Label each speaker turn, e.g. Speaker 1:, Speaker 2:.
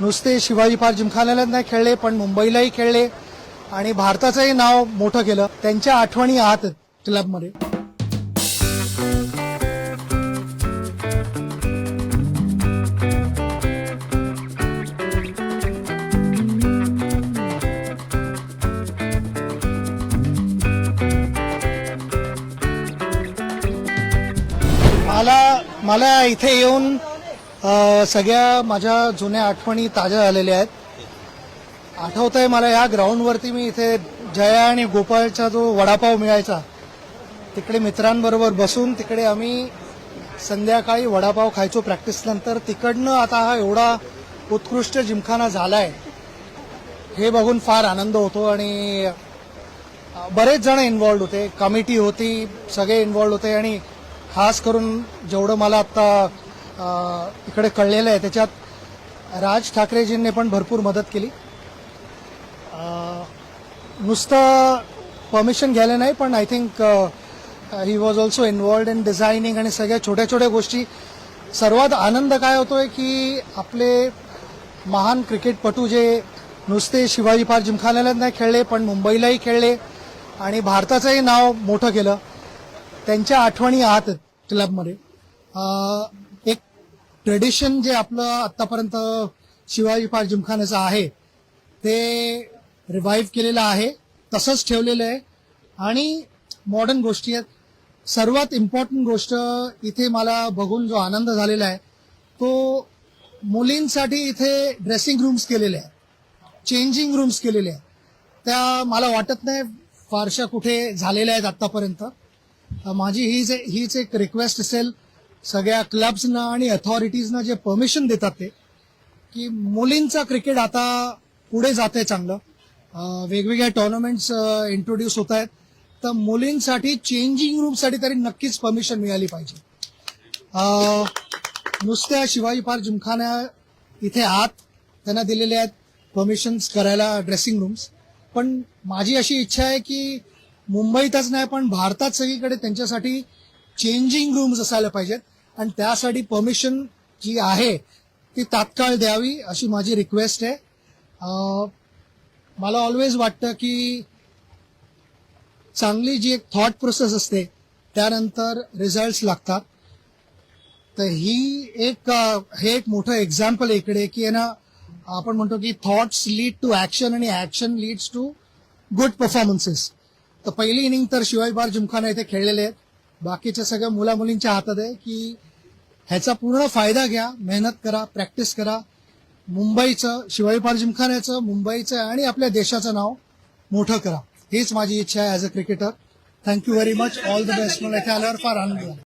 Speaker 1: नुसते शिवाजी पार्क जिमखान्याला नाही खेळले पण मुंबईलाही खेळले. आणि भारताचंही नाव मोठं केलं. त्यांच्या आठवणी आहात क्लबमध्ये. मला मला इथे येऊन सगळ्या माझ्या जुन्या आठवणी ताज्या झालेल्या आहेत. आठवत आहे मला या ग्राउंडवरती मी इथे जया आणि गोपाळचा जो वडापाव मिळायचा तिकडे मित्रांबरोबर बसून तिकडे आम्ही संध्याकाळी वडापाव खायचो प्रॅक्टिसनंतर तिकडनं आता हा एवढा उत्कृष्ट जिमखाना झालाय हे बघून फार आनंद होतो आणि बरेच जण इन्वॉल्ड होते. कमिटी होती सगळे इन्वॉल्ड होते आणि खास करून जेवढं मला आत्ता इकडे कळलेलं आहे. त्याच्यात राज ठाकरेजींनी पण भरपूर मदत केली. नुसतं परमिशन घ्यायला नाही पण I think he was also involved in designing आणि सगळ्या छोट्या छोट्या गोष्टी. सर्वात आनंद काय होतोय की आपले महान क्रिकेटपटू जे नुसते शिवाजी पार्क जिमखान्याला नाही खेळले पण मुंबईलाही खेळले आणि भारताचंही नाव मोठं केलं. त्यांच्या आठवणी आहात क्लबमध्ये ट्रेडिशन जे आपलं आतापर्यंत शिवाजी पार्क जिमखान्याचं आहे ते रिवाईव्ह केलेलं आहे तसंच ठेवलेलं आहे. आणि मॉडर्न गोष्टी आहेत. सर्वात इम्पॉर्टंट गोष्ट इथे मला बघून जो आनंद झालेला आहे तो मुलींसाठी इथे ड्रेसिंग रूम्स केलेले आहेत. चेंजिंग रूम्स केलेले आहेत. त्या मला वाटत नाही फारशा कुठे झालेल्या आहेत आत्तापर्यंत. माझी हीच हीच एक रिक्वेस्ट असेल सगळ्या क्लब्सना आणि अथॉरिटीजना जे परमिशन देतात ते की मुलींचा क्रिकेट आता पुढे जात आहे चांगलं वेगवेगळ्या टुर्नामेंट्स इंट्रोड्यूस होत आहेत. तर मुलींसाठी चेंजिंग रूमसाठी तरी नक्कीच परमिशन मिळाली पाहिजे. नुसत्या शिवाजी पार्क जिमखाना इथे आत त्यांना दिलेले आहेत परमिशन्स करायला ड्रेसिंग रूम्स पण माझी अशी इच्छा आहे की मुंबईतच नाही पण भारतात सगळीकडे त्यांच्यासाठी चेंजिंग रूम्स असायला पाहिजेत. आणि त्यासाठी परमिशन जी आहे ती तात्काळ द्यावी अशी माझी रिक्वेस्ट आहे. मला ऑलवेज वाटतं की चांगली जी एक थॉट प्रोसेस असते त्यानंतर रिझल्ट्स लागतात. तर ही एक हे एक मोठं एक्झाम्पल इकडे की आहे ना आपण म्हणतो की थॉट्स लीड टू ॲक्शन आणि action leads to good performances तर पहिली इनिंग तर शिवाजी बार जिमखाना इथे खेळलेले आहेत. बाकीच्या सगळ्या मुला मुलींच्या हातात आहे की ह्याचा पूर्ण फायदा घ्या मेहनत करा प्रॅक्टिस करा. मुंबईचं शिवाजी पार्क जिमखान्याचं मुंबईचं आणि आपल्या देशाचं नाव मोठं करा. हीच माझी इच्छा आहे as a cricketer thank you very much all the best मला इथे आल्यावर फार आनंद झाला.